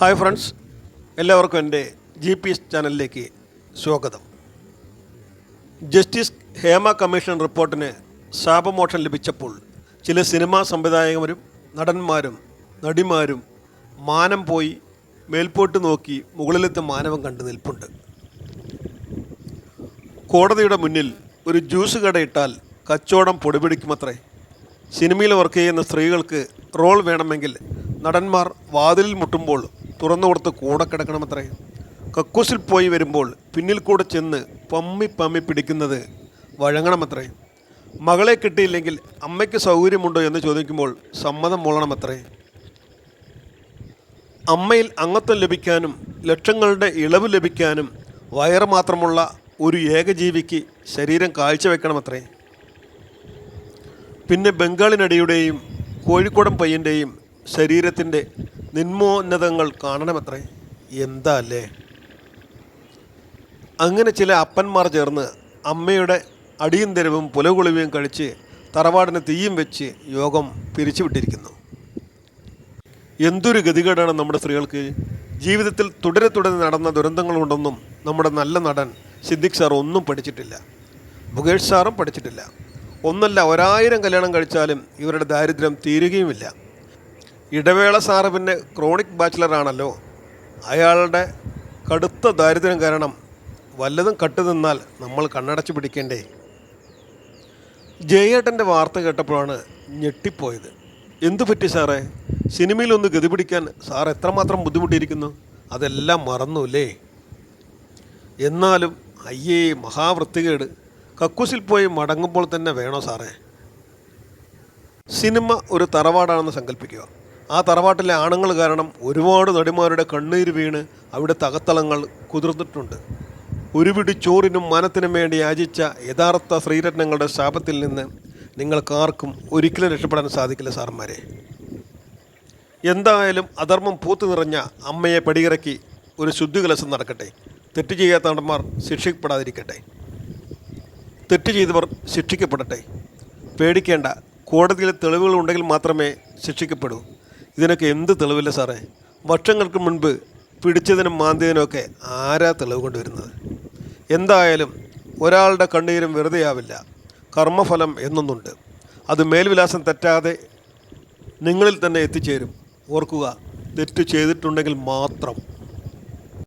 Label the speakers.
Speaker 1: Hi friends എല്ലാവർക്കും എന്റെ G P S ചാനലിലേക്ക് സ്വാഗതം. ജസ്റ്റിസ് ഹേമ കമ്മീഷൻ റിപ്പോർട്ടിന് ശാപമോക്ഷം ലഭിച്ചപ്പോൾ ചില സിനിമാ സംവിധായകരും നടന്മാരും നടിമാരും മാനം പോയി മേൽപോട്ട് നോക്കി മുകളിലത്തെ മാനവം കണ്ടു നിൽപ്പുണ്ട്. കോടതിയുടെ മുന്നിൽ ഒരു ജ്യൂസ് കടയിട്ടാൽ കച്ചവടം പൊടിപിടിക്കുമത്രേ. സിനിമയിൽ വർക്ക് ചെയ്യുന്ന സ്ത്രീകൾക്ക് റോൾ വേണമെങ്കിൽ നടന്മാർ വാതിലിൽ മുട്ടുമ്പോൾ തുറന്നു കൊടുത്ത് കൂടെ കിടക്കണമത്രേ. കക്കൂസിൽ പോയി വരുമ്പോൾ പിന്നിൽ കൂടെ ചെന്ന് പമ്മി പമ്മി പിടിക്കുന്നത് വഴങ്ങണമത്രേ. മകളെ കിട്ടിയില്ലെങ്കിൽ അമ്മയ്ക്ക് സൗകര്യമുണ്ടോ എന്ന് ചോദിക്കുമ്പോൾ സമ്മതം മൂളണമത്രേ. അമ്മയിൽ അംഗത്വം ലഭിക്കാനും ലക്ഷങ്ങളുടെ ഇളവ് ലഭിക്കാനും വയറ് മാത്രമുള്ള ഒരു ഏകജീവിക്ക് ശരീരം കാഴ്ചവെക്കണമത്രേ. പിന്നെ ബംഗാളിനടിയുടെയും കോഴിക്കോടൻ പയ്യന്റെയും ശരീരത്തിന്റെ നിന്മോന്നതങ്ങൾ കാണണമത്രേ? എന്താ അല്ലേ അങ്ങനെ ചില അപ്പന്മാർ ചേർന്ന് അമ്മയുടെ അടിയും തെരുവും പുലകുളിവും കഴിച്ച് തറവാടിന് തീയും വെച്ച് യോഗം പിരിച്ചുവിട്ടിരിക്കുന്നു. എന്തൊരു ഗതികേടാണ് നമ്മുടെ സ്ത്രീകൾക്ക്. ജീവിതത്തിൽ തുടരെ തുടരെ നടന്ന ദുരന്തങ്ങൾ കൊണ്ടൊന്നും നമ്മുടെ നല്ല നടൻ സിദ്ദിഖ് സാർ ഒന്നും പഠിച്ചിട്ടില്ല. മുകേഷ് സാറും പഠിച്ചിട്ടില്ല. ഒന്നല്ല ഒരായിരം കല്യാണം കഴിച്ചാലും ഇവരുടെ ദാരിദ്ര്യം തീരുകയുമില്ല. ഇടവേള സാറ് പിന്നെ ക്രോണിക് ബാച്ചിലറാണല്ലോ അയാളുടെ കടുത്ത ദാരിദ്ര്യം കാരണം വല്ലതും കട്ടു നിന്നാൽ നമ്മൾ കണ്ണടച്ച് പിടിക്കേണ്ടേ. ജയേട്ടന്റെ വാർത്ത കേട്ടപ്പോഴാണ് ഞെട്ടിപ്പോയത്. എന്തു പറ്റി സാറേ? സിനിമയിലൊന്ന് ഗതി പിടിക്കാൻ സാർ എത്രമാത്രം ബുദ്ധിമുട്ടിയിരിക്കുന്നു? അതെല്ലാം മറന്നു അല്ലേ എന്നാലും അയ്യേ മഹാവൃത്തികേട്. കക്കൂസിൽ പോയി മടങ്ങുമ്പോൾ തന്നെ വേണോ സാറേ? സിനിമ ഒരു തറവാടാണെന്ന് സങ്കല്പിക്കുക. ആ തറവാട്ടിലെ ആണുങ്ങൾ കാരണം ഒരുപാട് നടിമാരുടെ കണ്ണീര് വീണ് അവിടെ തകത്തളങ്ങൾ കുതിർന്നിട്ടുണ്ട്. ഒരുപിടി ചോറിനും മനത്തിനും വേണ്ടി യാചിച്ച യഥാർത്ഥ ശ്രീരത്നങ്ങളുടെ ശാപത്തിൽ നിന്ന് നിങ്ങൾക്കാർക്കും ഒരിക്കലും രക്ഷപ്പെടാൻ സാധിക്കില്ല സാറന്മാരെ. എന്തായാലും അധർമ്മം പൂത്തു നിറഞ്ഞ അമ്മയെ പടിയിറക്കി ഒരു ശുദ്ധി കലശം നടക്കട്ടെ. തെറ്റ് ചെയ്യാത്ത നടന്മാർ ശിക്ഷിക്കപ്പെടാതിരിക്കട്ടെ. തെറ്റ് ചെയ്തവർ ശിക്ഷിക്കപ്പെടട്ടെ. പേടിക്കേണ്ട കോടതിയിലെ തെളിവുകൾ ഉണ്ടെങ്കിൽ മാത്രമേ ശിക്ഷിക്കപ്പെടൂ. ഇതിനൊക്കെ എന്ത് തെളിവില്ല സാറേ? വർഷങ്ങൾക്ക് മുൻപ് പിടിച്ചതിനും മാന്തിയതിനുമൊക്കെ ആരാ തെളിവ് കൊണ്ടുവരുന്നത്? എന്തായാലും ഒരാളുടെ കണ്ണീരും വെറുതെയാവില്ല. കർമ്മഫലം എന്നൊന്നുണ്ട്. അത് മേൽവിലാസം തെറ്റാതെ നിങ്ങളിൽ തന്നെ എത്തിച്ചേരും. ഓർക്കുക തെറ്റ് ചെയ്തിട്ടുണ്ടെങ്കിൽ മാത്രം.